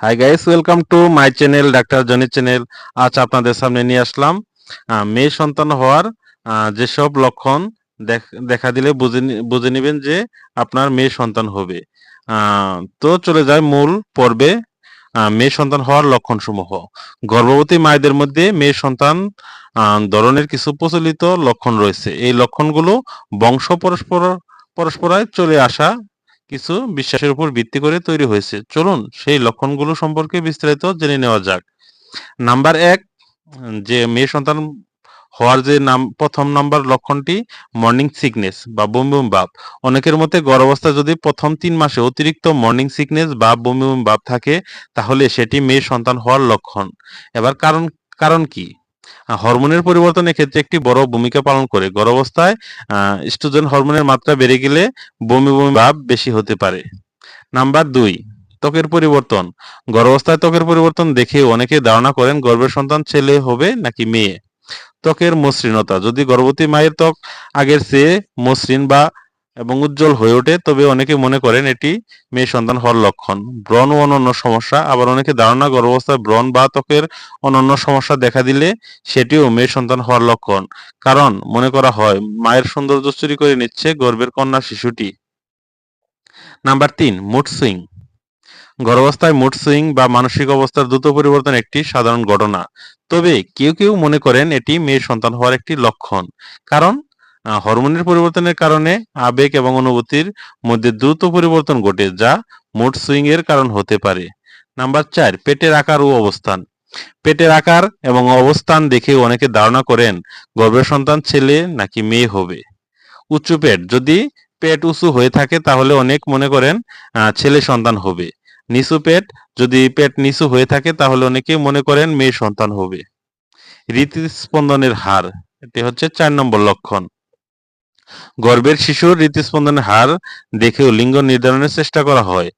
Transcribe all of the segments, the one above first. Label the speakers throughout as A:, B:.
A: Hi guys welcome to my channel doctor Johnny channel আজ আপনাদের সামনে নিয়ে আসলাম মেয়ে সন্তান হওয়ার যেসব লক্ষণ দেখ- দিলে বুঝে বুঝে নেবেন যে আপনার মেয়ে সন্তান হবে। তো চলে যায় মূল পর্বে মেয়ে সন্তান হওয়ার লক্ষণ সমূহ গর্ভবতী মায়েদের মধ্যে মেয়ে সন্তান ধরনের কিছু প্রচলিত লক্ষণ রয়েছে। এই লক্ষণগুলো বংশ পরস্পর, পরস্পরায় চলে আসা কিছু বিশ্বাসের উপর ভিত্তি করে তৈরি হয়েছে। চলুন সেই লক্ষণগুলো সম্পর্কে বিস্তারিত জেনে নেওয়া যাক। নাম্বার এক, যে মেয়ে সন্তান হওয়ার যে নাম, প্রথম নাম্বার লক্ষণটি মর্নিং সিকনেস বা বমি বমি ভাব। অনেকের মতে গর্ভাবস্থা যদি প্রথম তিন মাসে অতিরিক্ত মর্নিং সিকনেস বা বমি বমি ভাব থাকে, তাহলে সেটি মেয়ে সন্তান হওয়ার লক্ষণ। এবার কারণ কারণ কি? হরমোনের পরিবর্তনের ক্ষেত্রে একটি বড় ভূমিকা পালন করে। গর্ভাবস্থায় স্ট্রোজেন হরমোনের মাত্রা বেড়ে গেলে বমি বমি ভাব বেশি হতে পারে। নাম্বার দুই, ত্বকের পরিবর্তন। গর্ভাবস্থায় ত্বকের পরিবর্তন দেখে অনেকে ধারণা করেন গর্ভের সন্তান ছেলে হবে নাকি মেয়ে। ত্বকের মসৃণতা, যদি গর্ভবতী মায়ের ত্বক আগের চেয়ে মসৃণ বা এবং উজ্জ্বল হয়ে ওঠে। তবে অনেকে মনে করেন এটি মেয়ে সন্তান হওয়ার লক্ষণ। ব্রণ ও অন্যান্য সমস্যা। আবার অনেকে ধারণা গর্ভাবস্থায় ব্রণ বা ত্বকের অন্যান্য সমস্যা দেখা দিলে সেটিও মেয়ে সন্তান হওয়ার লক্ষণ। কারণ মনে করা হয়, মায়ের সৌন্দর্য চুরি করে নিচ্ছে গর্ভের কন্যা শিশুটি। নাম্বার তিন, মুড সুইং। গর্ভাবস্থায় মুড সুইং বা মানসিক অবস্থার দ্রুত পরিবর্তন একটি সাধারণ ঘটনা। তবে কেউ কেউ মনে করেন এটি মেয়ের সন্তান হওয়ার একটি লক্ষণ। কারণ হরমোনের পরিবর্তনের কারণে আবেগ এবং অনুভূতির মধ্যে দ্রুত পরিবর্তন ঘটে, যা মুড সুইং এর কারণ হতে পারে। নাম্বার চার, পেটের আকার ও অবস্থান। পেটের আকার এবং অবস্থান দেখে অনেকে ধারণা করেন, গর্ভের সন্তান ছেলে নাকি মেয়ে হবে। উঁচু পেট, যদি পেট উঁচু হয়ে থাকে, তাহলে অনেক মনে করেন ছেলে সন্তান হবে। নিচু পেট, যদি পেট নিচু হয়ে থাকে, তাহলে অনেকে মনে করেন, মেয়ে সন্তান হবে। হৃদস্পন্দনের হার, এটি হচ্ছে চার নম্বর লক্ষণ। গর্ভের শিশুর হৃদস্পন্দনের হার দেখেও লিঙ্গ নির্ধারণের চেষ্টা করা হয়।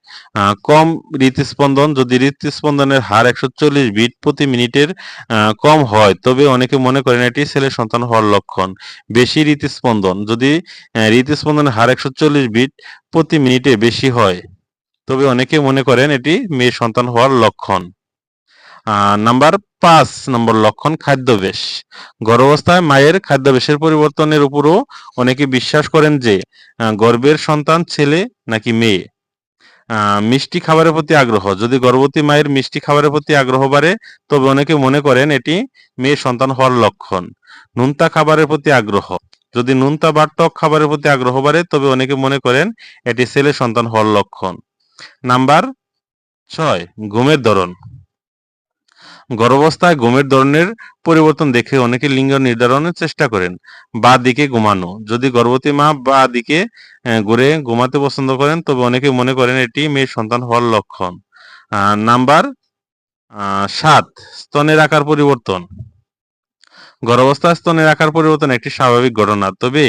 A: কম হৃদস্পন্দন যদি হৃদস্পন্দনের হার একশো চল্লিশ বিট প্রতি মিনিটের কম হয়, তবে অনেকে মনে করেন এটি ছেলে সন্তান হওয়ার লক্ষণ। বেশি হৃদস্পন্দন যদি হৃদস্পন্দনের হার একশো চল্লিশ বিট প্রতি মিনিটে বেশি হয়, তবে অনেকে মনে করেন এটি মেয়ে সন্তান হওয়ার লক্ষণ। নাম্বার পাঁচ নম্বর লক্ষণ খাদ্যাভ্যাস গর্ভাবস্থায় মায়ের খাদ্যবেশের পরিবর্তনের উপরও অনেকে বিশ্বাস করেন যে গর্ভের সন্তান ছেলে নাকি মেয়ে। মিষ্টি খাবারের প্রতি আগ্রহ। যদি গর্ভবতী মায়ের মিষ্টি খাবারের প্রতি আগ্রহ বাড়ে, তবে অনেকে মনে করেন এটি মেয়ে সন্তান হওয়ার লক্ষণ। নুনতা খাবারের প্রতি আগ্রহ। যদি নুনতা বা টক খাবারের প্রতি আগ্রহ বাড়ে, তবে অনেকে মনে করেন এটি ছেলে সন্তান হওয়ার লক্ষণ। নাম্বার ছয়, ঘুমের ধরন। গর্ভাবস্থায় ঘুমের ধরনের পরিবর্তন দেখে অনেকে লিঙ্গ নির্ধারণের চেষ্টা করেন, বা দিকে ঘুমানো। যদি গর্ভবতী মা বা দিকে ঘুরে ঘুমাতে পছন্দ করেন, তবে অনেকে মনে করেন এটি মেয়ের সন্তান হওয়ার লক্ষণ। নাম্বার সাত, স্তনের আকার পরিবর্তন। গর্ভাবস্থায় স্তনের আকার পরিবর্তন একটি স্বাভাবিক ঘটনা, তবে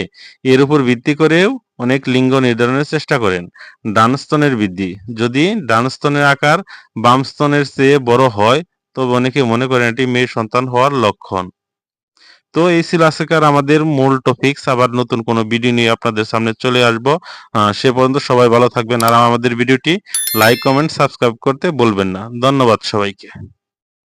A: এর উপর ভিত্তি করেও অনেক লিঙ্গ নির্ধারণের চেষ্টা করেন। ডান স্তনের বৃদ্ধি। যদি ডান স্তনের আকার বাম স্তনের চেয়ে বড় হয় তবে অনেকে মনে করেন এটি মেয়ের সন্তান হওয়ার লক্ষণ। তো এই ছিল আজকের আমাদের মূল টপিকস আবার নতুন কোনো ভিডিও নিয়ে আপনাদের সামনে চলে আসব। সে পর্যন্ত সবাই ভালো থাকবেন। আর আমাদের ভিডিওটি লাইক কমেন্ট সাবস্ক্রাইব করতে বলবেন না। ধন্যবাদ সবাইকে।